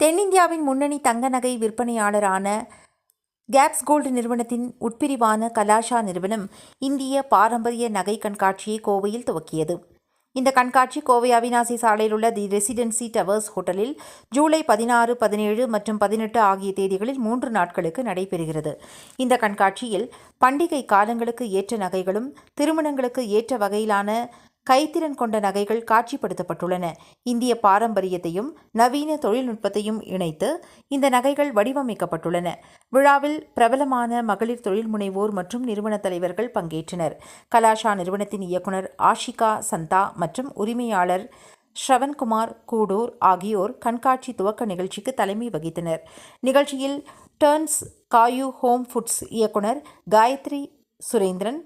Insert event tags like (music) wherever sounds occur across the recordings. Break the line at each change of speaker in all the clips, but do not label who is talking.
தென்னிந்தியாவின் முன்னணி தங்க நகை விற்பனையாளரான கேப்ஸ் கோல்டு நிறுவனத்தின் உட்பிரிவான கலாஷா நிறுவனம் இந்திய பாரம்பரிய நகை கண்காட்சியை கோவையில் துவக்கியது. இந்த கண்காட்சி கோவை அவினாசி சாலையில் உள்ள தி ரெசிடென்சி டவர்ஸ் ஹோட்டலில் ஜூலை பதினாறு பதினேழு மற்றும் பதினெட்டு ஆகிய தேதிகளில் மூன்று நாட்களுக்கு நடைபெறுகிறது. இந்த கண்காட்சியில் பண்டிகை காலங்களுக்கு ஏற்ற நகைகளும் திருமணங்களுக்கு ஏற்ற வகையிலான கைத்திறன் கொண்ட நகைகள் காட்சிப்படுத்தப்பட்டுள்ளன. இந்திய பாரம்பரியத்தையும் நவீன தொழில்நுட்பத்தையும் இணைத்து இந்த நகைகள் வடிவமைக்கப்பட்டுள்ளன. விழாவில் பிரபலமான மகளிர் தொழில் முனைவோர் மற்றும் நிறுவன தலைவர்கள் பங்கேற்றனர். கலாஷா நிறுவனத்தின் இயக்குனர் ஆஷிகா சந்தா மற்றும் உரிமையாளர் ஸ்ரவன்குமார் கூடூர் ஆகியோர் கண்காட்சி துவக்க நிகழ்ச்சிக்கு தலைமை வகித்தனர். நிகழ்ச்சியில் டர்ன்ஸ் காயு ஹோம் ஃபுட்ஸ் இயக்குனர் காயத்ரி சுரேந்திரன்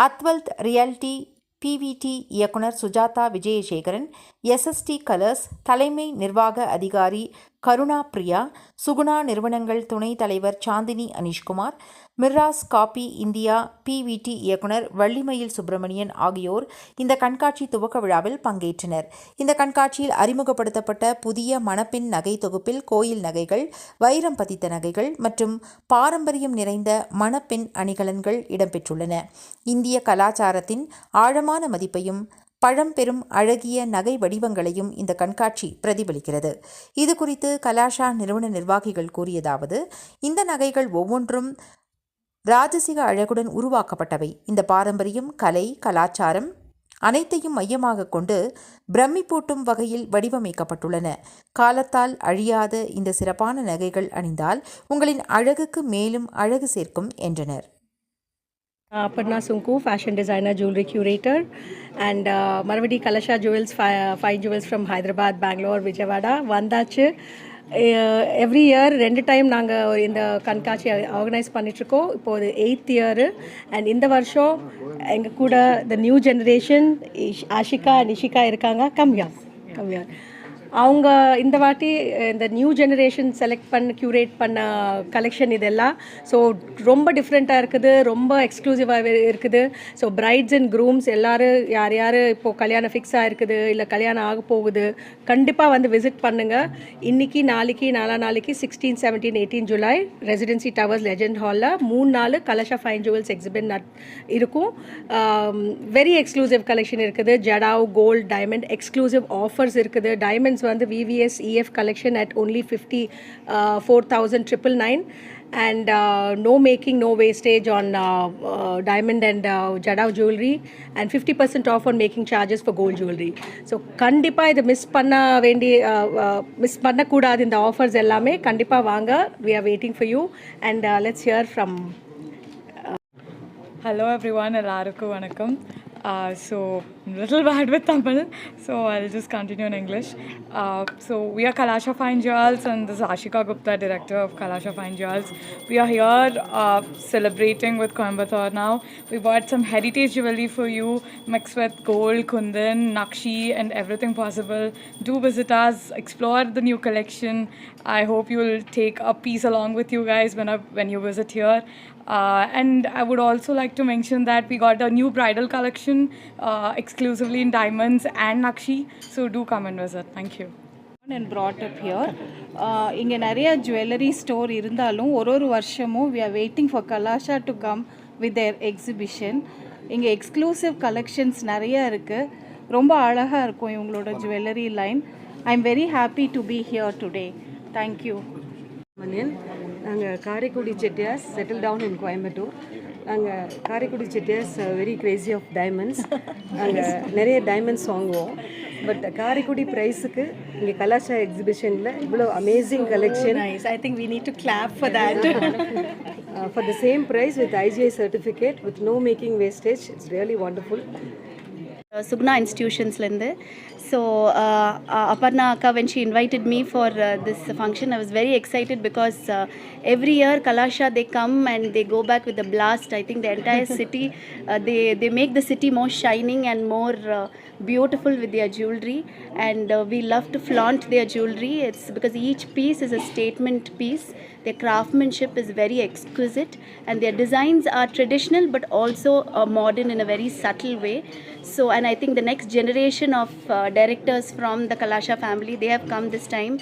அத்வல்த் ரியாலிட்டி பிவிடி இயக்குனர் சுஜாதா விஜயசேகரன் எஸ்எஸ்டி கலர்ஸ் தலைமை நிர்வாக அதிகாரி கருணா பிரியா சுகுணா நிறுவனங்கள் துணைத் தலைவர் Chandini Anishkumar Mirras coffee India PVT இயக்குனர் வள்ளிமயில் சுப்பிரமணியன் ஆகியோர் இந்த கண்காட்சி துவக்க விழாவில் பங்கேற்றனர். இந்த கண்காட்சியில் அறிமுகப்படுத்தப்பட்ட புதிய மணப்பெண் நகை தொகுப்பில் கோயில் நகைகள் வைரம் பதித்த நகைகள் மற்றும் பாரம்பரியம் நிறைந்த மணப்பெண் அணிகலன்கள் இடம்பெற்றுள்ளன. இந்திய கலாச்சாரத்தின் ஆழமான மதிப்பையும் பழம்பெரும் அழகிய நகை வடிவங்களையும் இந்த கண்காட்சி பிரதிபலிக்கிறது. இது குறித்து கலாஷா நிறுவன நிர்வாகிகள் கூறியதாவது இந்த நகைகள் ஒவ்வொன்றும் ராஜசிக அழகுடன் உருவாக்கப்பட்டவை. இந்த பாரம்பரியம் கலை கலாச்சாரம் அனைத்தையும் மையமாக கொண்டு பிரமிப்பூட்டும் வகையில் வடிவமைக்கப்பட்டுள்ளன. காலத்தால் அழியாத இந்த சிறப்பான நகைகள் அணிந்தால் உங்களின் அழகுக்கு மேலும் அழகு சேர்க்கும் என்றனர்.
Aparna Sunku fashion designer jewellery curator and மறுபடி Kalasha jewels five fine jewels from Hyderabad Bangalore Vijayawada வந்தாச்சு எவ்ரி இயர் ரெண்டு டைம் நாங்கள் இந்த கண்காட்சி ஆர்கனைஸ் பண்ணிகிட்ருக்கோம் இப்போது இது எயித் இயரு அண்ட் இந்த வருஷம் எங்கள் கூட the new generation Ashika and Ishika இருக்காங்க கம்யா கம்யா அவங்க இந்த வாட்டி இந்த நியூ ஜெனரேஷன் செலக்ட் பண்ண க்யூரேட் பண்ண கலெக்ஷன் இதெல்லாம் ஸோ ரொம்ப டிஃப்ரெண்ட்டாக இருக்குது ரொம்ப எக்ஸ்க்ளூசிவாக இருக்குது. ஸோ பிரைட்ஸ் அண்ட் க்ரூம்ஸ் எல்லோரும் யார் யார் இப்போது கல்யாணம் ஃபிக்ஸ் ஆகிருக்குது இல்லை கல்யாணம் ஆக போகுது கண்டிப்பாக வந்து விசிட் பண்ணுங்கள் இன்றைக்கி நாளைக்கு நாலா நாளைக்கு sixteen seventeen eighteen July residency towers legend ஹாலில் மூணு நாள் Kalasha fine jewels exhibit nut இருக்கும். வெரி எக்ஸ்க்ளூசிவ் கலெக்ஷன் இருக்குது. Jadau gold diamond exclusive offers இருக்குது. டைமண்ட்ஸ் வந்து VVS EF collection at only fifty four thousand triple nine and uh, no making, no wastage on uh, uh, diamond and uh, Jadav jewelry, and 50% off on jewellery so கண்டிப்பாக இது miss பண்ண வேண்டிய miss பண்ணக்கூடாது இந்த offers எல்லாமே கண்டிப்பாக வாங்க we are waiting for you and let's hear from
hello everyone எல்லாருக்கும் வணக்கம். Uh, so, I'm a little (laughs) bad with Tamil, so I'll just continue in English. Uh, so, we are Kalasha Fine Jewels, and this is Ashika Gupta, director of Kalasha Fine Jewels. We are here uh, celebrating with Coimbatore now. We bought some heritage jewelry for you, mixed with gold, kundan, nakshi, and everything possible. Do visit us, explore the new collection. I hope you will take a piece along with you guys when, I, when you visit here. Uh, and I would also like to mention that we got a new bridal collection uh, exclusively in diamonds and Nakshi. So do come and visit. Thank you.
And brought up here இங்கே நிறைய jewellery store இருந்தாலும் ஒரு ஒரு வருஷமும் we are waiting for Kalasha to come with their exhibition இங்கே exclusive collections நிறைய இருக்குது ரொம்ப அழகாக இருக்கும் இவங்களோட jewellery line I am very happy to be here today
thank you Maniyan நாங்கள் Karaikudi Chettiars settle down in Coimbatore நாங்கள் Karaikudi Chettiars very crazy of diamonds நாங்கள் நிறைய டைமண்ட்ஸ் வாங்குவோம். பட் காரைக்குடி ப்ரைஸுக்கு இங்கே கலாச்சார எக்ஸிபிஷனில் இவ்வளோ
amazing collection think we need to clap for that.
For the same price with IGI certificate with no making wastage it's really wonderful
Sukhna இன்ஸ்டிடியூஷன்ஸ்லேருந்து so Aparna அக்கா when she invited me for this function I was very excited because every year Kalasha they come and they go back with blast I think the entire (laughs) city they they make the city more shining and more beautiful with their jewelry and uh, we love to flaunt their jewelry it's because each piece is a statement piece their craftsmanship is very exquisite and their designs are traditional but also uh, modern in a very subtle way so and i think the next generation of uh, directors from the kalasha family they have come this time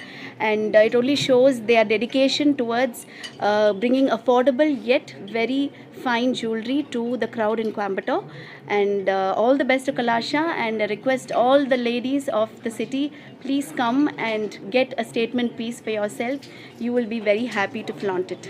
and uh, it only shows their dedication towards uh, bringing affordable yet very fine jewelry to the crowd in Coimbatore. And uh, all the best to Kalasha. And I request all the ladies of the city, please come and get a statement piece for yourself. You will be very happy to flaunt it.